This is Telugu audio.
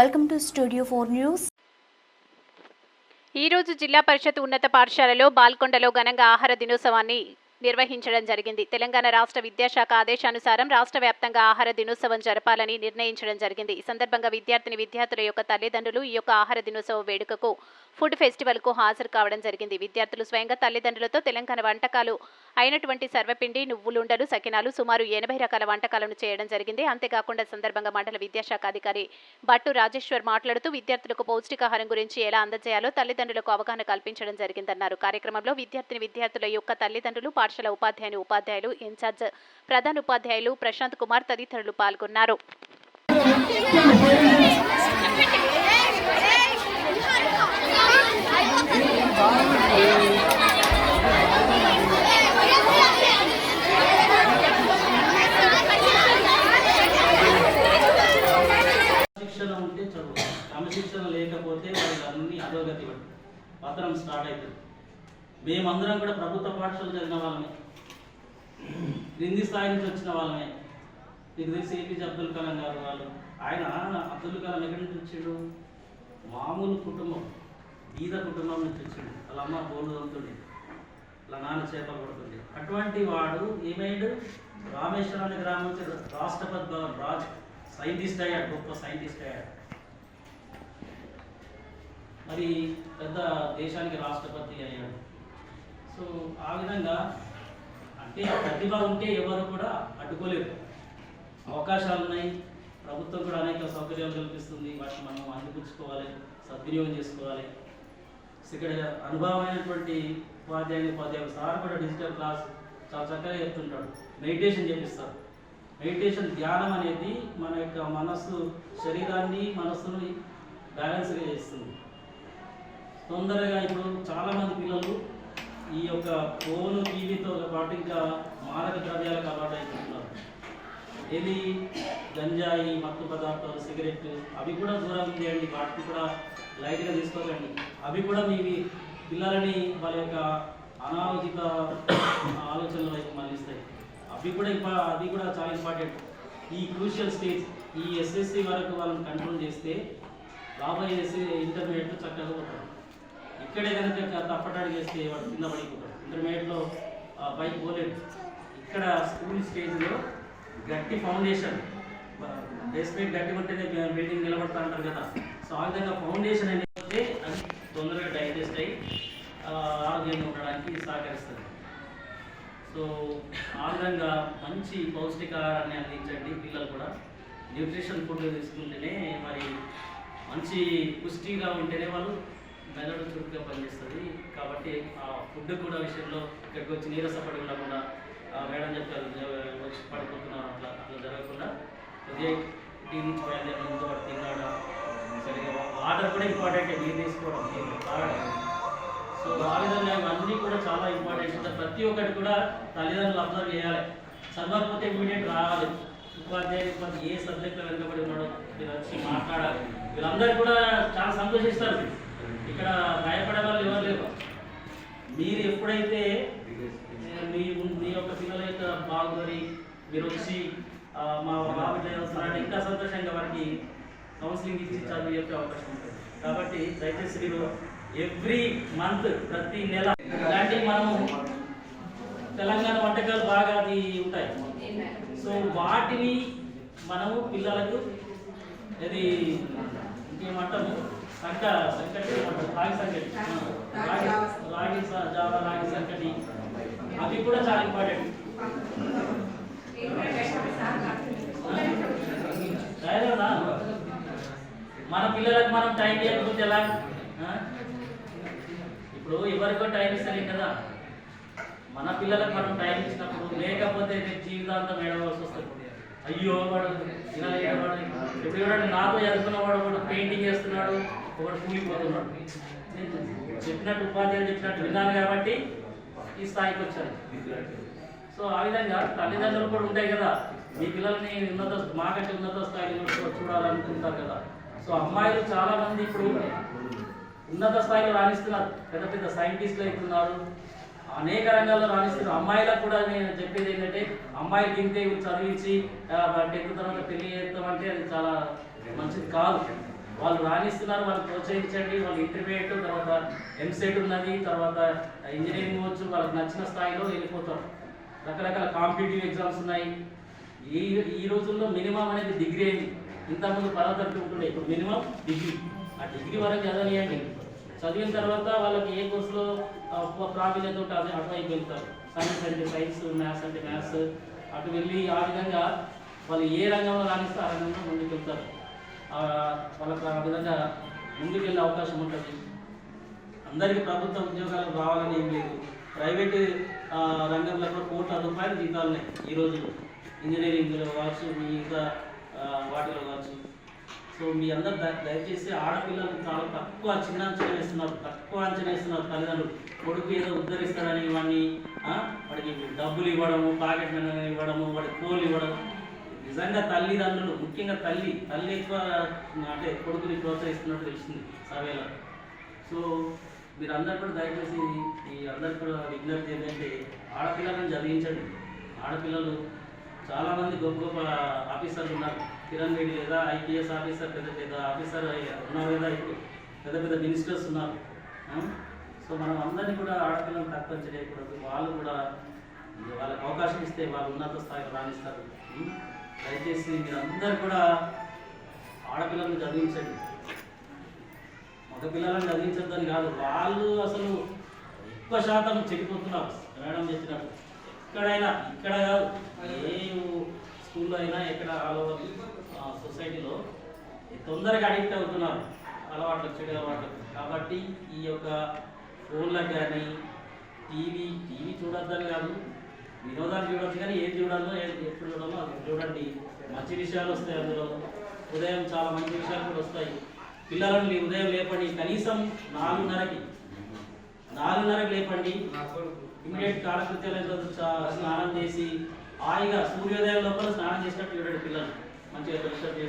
Welcome to studio four news ఈ రోజు జిల్లా పరిషత్ ఉన్నత పాఠశాలలో బాల్కొండలో ఘనంగా ఆహార దినోత్సవాన్ని నిర్వహించడం జరిగింది. తెలంగాణ రాష్ట్ర విద్యాశాఖ ఆదేశానుసారం రాష్ట్ర వ్యాప్తంగా ఆహార దినోత్సవం జరపాలని నిర్ణయించడం జరిగింది. ఈ సందర్భంగా విద్యార్థిని విద్యార్థుల యొక్క తల్లిదండ్రులు ఈ యొక్క ఆహార దినోత్సవ వేడుకకు ఫుడ్ ఫెస్టివల్కు హాజరు కావడం జరిగింది. విద్యార్థులు స్వయంగా తల్లిదండ్రులతో తెలంగాణ వంటకాలు అయినటువంటి సర్వపిండి నువ్వులుండలు సకినాలు సుమారు ఎనభై రకాల వంటకాలను చేయడం జరిగింది. అంతేకాకుండా సందర్భంగా మండల విద్యాశాఖ అధికారి భట్టు రాజేశ్వర్ మాట్లాడుతూ విద్యార్థులకు పౌష్టికాహారం గురించి ఎలా అందజేయాలో తల్లిదండ్రులకు అవగాహన కల్పించడం జరిగిందన్నారు. కార్యక్రమంలో విద్యార్థిని విద్యార్థుల యొక్క తల్లిదండ్రులు పాఠశాల ఉపాధ్యాయుని ఉపాధ్యాయులు ఇన్ఛార్జ్ ప్రధాన ఉపాధ్యాయులు ప్రశాంత్ కుమార్ తదితరులు పాల్గొన్నారు. శిక్షణ ఉంటే చదువు. క్రమశిక్షణ లేకపోతే వాళ్ళకి అన్ని అధోగతి పడి పత్రం స్టార్ట్ అవుతుంది. మేమందరం కూడా ప్రభుత్వ పాఠశాల చదివిన వాళ్ళమే. క్రింది స్థాయి నుంచి వచ్చిన వాళ్ళమే. నీకు తెలిసి ఏపీజే అబ్దుల్ కలాం గారు వాళ్ళు. ఆయన అబ్దుల్ కలాం ఎక్కడి నుంచి వచ్చాడు? మామూలు కుటుంబం బీద కుటుంబం నుంచి వచ్చాడు. వాళ్ళ అమ్మ బోర్డు తమ్ముతుంది వాళ్ళ నాన్న చేపలు పడుతుంది. అటువంటి వాడు ఏమైడు రామేశ్వరం అనే గ్రామం నుంచి రాష్ట్రపతి భవన్ రాజ్. సైంటిస్ట్ అయ్యాడు గొప్ప సైంటిస్ట్ అయ్యాడు. మరి పెద్ద దేశానికి రాష్ట్రపతి అయ్యాడు. సో ఆ విధంగా అంటే ప్రతిభ ఉంటే ఎవరు కూడా అడ్డుకోలేరు. అవకాశాలు ఉన్నాయి. ప్రభుత్వం కూడా అనేక సౌకర్యాలు కల్పిస్తుంది. వాటిని మనం అందిపుచ్చుకోవాలి సద్వినియోగం చేసుకోవాలి. ఇక్కడ అనుభవమైనటువంటి ఉపాధ్యాయులు ఉపాధ్యాయులు సార్ కూడా డిజిటల్ క్లాస్ చాలా చక్కగా చెప్తుంటాడు. మెడిటేషన్ చేపిస్తారు. మెడిటేషన్ ధ్యానం అనేది మన యొక్క మనస్సు శరీరాన్ని మనస్సును బ్యాలెన్స్గా చేస్తుంది. తొందరగా ఇప్పుడు చాలామంది పిల్లలు ఈ యొక్క ఫోన్ టీవీతో పాటు ఇంకా మాదక ద్రవ్యాలకు అలవాటు అయిపోతున్నారు. ఏది? గంజాయి మత్తు పదార్థాలు సిగరెట్ అవి కూడా దూరం చేయండి వాటిని కూడా లైట్గా తీసుకోకండి. అవి కూడా మీ పిల్లలని వాళ్ళ యొక్క అనాలోచిత ఆలోచనల వైపు మళ్ళిస్తాయి. అవి కూడా ఇంపా అది కూడా చాలా ఇంపార్టెంట్. ఈ క్రూషియల్ స్టేజ్ ఈ ఎస్ఎస్సి వరకు వాళ్ళని కంట్రోల్ చేస్తే రాబోయే ఎస్సీ ఇంటర్మీడియట్ చక్కగా ఉంటారు ఇక్కడే కనుక తప్పటాడు చేస్తే వాడు కింద పడిపోతాడు. ఇంటర్మీడియట్లో బైక్ పోలేడు. ఇక్కడ స్కూల్ స్టేజ్లో గట్టి ఫౌండేషన్. బేస్మెంట్ గట్టి ఉంటేనే బిల్డింగ్ నిలబడతా అంటారు కదా. సో ఆ విధంగా ఫౌండేషన్ అనేది అది తొందరగా డైజెస్ట్ అయ్యి ఆ, ఆరోగ్యంగా ఉండడానికి సహకరిస్తుంది. సో ఆ విధంగా మంచి పౌష్టికాహారాన్ని అందించండి పిల్లలు కూడా. న్యూట్రిషన్ ఫుడ్ తీసుకుంటేనే మరి మంచి పుష్టిగా ఉంటేనే వాళ్ళు మెదడు చురుకుగా పనిచేస్తుంది. కాబట్టి ఆ ఫుడ్ కూడా విషయంలో ఇక్కడికి వచ్చి నీరసపడి ఉండకుండా ఆ మేడం చెప్పారు వచ్చి పడిపోతున్నారు అట్లా అట్లా జరగకుండా ఉదయం టీ నుంచి బయలుదేరిన ముందు వాడు తిన్నాడు? సరిగా కూడా ఇంపార్టెంట్ నీరు తీసుకోవడం తాగడం. సో ఆ విధంగా అన్నీ కూడా చాలా ఇంపార్టెంట్. ఉంటాయి. ప్రతి ఒక్కటి కూడా తల్లిదండ్రులు అబ్జర్వ్ చేయాలి. చదవకపోతే ఇమీడియట్ రావాలి. ఉపాధ్యాయులు ఉపాధి ఏ సబ్జెక్ట్లో వెనుకబడి ఉన్నాడో మీరు వచ్చి మాట్లాడాలి. వీళ్ళందరూ కూడా చాలా సంతోషిస్తారు ఇక్కడ భయపడే వాళ్ళు ఎవరు లేరు మీరు ఎప్పుడైతే ఏ, మీ మీ యొక్క పిల్లల యొక్క బాగుని మీరు వచ్చి ఆ, మా బాబు ఇట్లా చేస్తున్నారంటే ఇంకా సంతోషంగా వారికి కౌన్సిలింగ్ ఇచ్చి చదువు చెప్పే అవకాశం ఉంటుంది. కాబట్టి దయచేసి మీరు ఎవ్రీ మంత్ ప్రతి నెల ఇలాంటివి మనము తెలంగాణ వంటకాలు బాగా అది ఉంటాయి. సో వాటిని మనము పిల్లలకు ఇది ఇంకేమంటాము సంక సంకటి రాగి సంకటి. రాగి జావ రాగి సంకటి. అవి కూడా చాలా ఇంపార్టెంట్. రాయలేదా? మన పిల్లలకు మనం టైం ఇవ్వకపోతే ఎలా? ఇప్పుడు ఎవరికో టైం ఇస్తలేం కదా. మన పిల్లలకు మనం టైం ఇచ్చినప్పుడు లేకపోతే రేపు జీవితాంతం ఏడవలసి వస్తుంది. అయ్యో వాడు ఇలా ఏడవాడు. ఇప్పుడు చూడండి నాతో చదువుకున్నవాడు ఒకడు పెయింటింగ్ చేస్తున్నాడు ఒకడు కూలిపోతున్నాడు. చెప్పినట్టు ఉపాధ్యాయులు చెప్పినట్టు విన్నాను కాబట్టి ఈ స్థాయికి వచ్చాను సో ఆ విధంగా తల్లిదండ్రులు కూడా ఉంటాయి కదా. మీ పిల్లల్ని ఉన్నత మాకంటే ఉన్నత స్థాయిలో చూడాలనుకుంటారు కదా. సో అమ్మాయిలు చాలా మంది ఇప్పుడు ఉన్నత స్థాయిలో రాణిస్తున్నారు. పెద్ద పెద్ద సైంటిస్టులు అవుతున్నారు అనేక రంగాల్లో రాణిస్తున్నారు. అమ్మాయిలకు కూడా నేను చెప్పేది ఏంటంటే అమ్మాయిలు దింతే చదివించి టెన్త్ తర్వాత పెళ్ళి చేస్తామంటే అది చాలా మంచిది కాదు. వాళ్ళు రాణిస్తున్నారు వాళ్ళు ప్రోత్సహించండి. వాళ్ళు ఇంటర్మీడియట్ తర్వాత ఎంసెట్ ఉన్నది తర్వాత ఇంజనీరింగ్ వచ్చు వాళ్ళకి నచ్చిన స్థాయిలో వెళ్ళిపోతారు. రకరకాల కాంపిటేటివ్ ఎగ్జామ్స్ ఉన్నాయి. ఈ ఈ రోజుల్లో మినిమం అనేది డిగ్రీ అయింది. ఇంతకుముందు పదవ తరగతి ఉంటుండే. ఇప్పుడు మినిమం డిగ్రీ. ఆ డిగ్రీ వరకు చదవనియండి. చదివిన తర్వాత వాళ్ళకి ఏ కోర్సులో ఆ, ప్రావీణ్యత ఉంటే అది అటువైపు వెళ్తారు సైన్స్ అంటే సైన్స్ మ్యాథ్స్ అంటే మ్యాథ్స్ అటు వెళ్ళి ఆ విధంగా వాళ్ళు ఏ రంగంలో రాణిస్తే ఆ రంగంలో ముందుకు వెళ్తారు వాళ్ళకి ఆ విధంగా ముందుకు వెళ్ళే అవకాశం ఉంటుంది. అందరికీ ప్రభుత్వ ఉద్యోగాలు రావాలని ఏం లేదు. ప్రైవేట్ రంగంలో కూడా కోట్ల రూపాయలు జీతాలు ఉన్నాయి ఈ రోజు ఇంజనీరింగ్లో కావచ్చు ఇంకా వాటిలో కావచ్చు. సో మీ అందరు దయచేసి ఆడపిల్లలు చాలా తక్కువ చిన్న అంచనా వేస్తున్నారు. తక్కువ అంచనా వేస్తున్నారు తల్లిదండ్రులు. కొడుకు ఏదో ఉద్ధరిస్తారని వాడిని వాడికి డబ్బులు ఇవ్వడము పాకెట్ మనీ ఇవ్వడము వాడికి కోళ్ళు ఇవ్వడం నిజంగా తల్లిదండ్రులు ముఖ్యంగా తల్లి తల్లి ఎక్కువ అంటే కొడుకుని ప్రోత్సహిస్తున్నట్టు తెలిసింది సర్వేలో. సో మీరు అందరు కూడా దయచేసి ఈ అందరు కూడా విజ్ఞప్తి ఏంటంటే ఆడపిల్లలను చదివించండి. ఆడపిల్లలు చాలామంది గొప్ప గొప్ప ఆఫీసర్లు ఉన్నారు. కిరణ్ రెడ్డి లేదా ఐపీఎస్ ఆఫీసర్ పెద్ద పెద్ద ఆఫీసర్ ఉన్నారు లేదా ఇప్పుడు పెద్ద పెద్ద మినిస్టర్స్ ఉన్నారు. సో మనం అందరినీ కూడా ఆడపిల్లలను తక్కువ చేయకూడదు. వాళ్ళు కూడా వాళ్ళకి అవకాశం ఇస్తే వాళ్ళు ఉన్నత స్థాయికి రాణిస్తారు. దయచేసి మీరు కూడా ఆడపిల్లలను చదివించండి. మగ పిల్లలను చదివించొద్దని కాదు. వాళ్ళు అసలు ఎక్కువ శాతం చెడిపోతున్నారు. మేడం చెప్పినట్టు. ఎక్కడైనా ఇక్కడ కాదు. ఏ స్కూల్లో అయినా ఎక్కడ ఆల్ ఓవర్ సొసైటీలో తొందరగా అడిక్ట్ అవుతున్నారు. అలవాట్లకు చెడు అలవాట్లకు కాబట్టి ఈ యొక్క ఫోన్లకు కానీ టీవీ టీవీ చూడొద్దని కాదు. వినోదాలు చూడొచ్చు కానీ ఏది చూడాలో ఏది ఎప్పుడు చూడాలో అది చూడండి. మంచి విషయాలు వస్తాయి అందులో. ఉదయం చాలా మంచి విషయాలు కూడా వస్తాయి. పిల్లలని ఉదయం లేపండి. కనీసం నాలుగున్నరకి నాలుగున్నరకి లేపండి. ఇమీడియట్ కాలకృత్యాలు స్నానం చేసి హాయిగా సూర్యోదయం లోపల స్నానం చేసినట్టు చూడండి పిల్లలు. మంచిగా ఫ్రెష్ చేసి.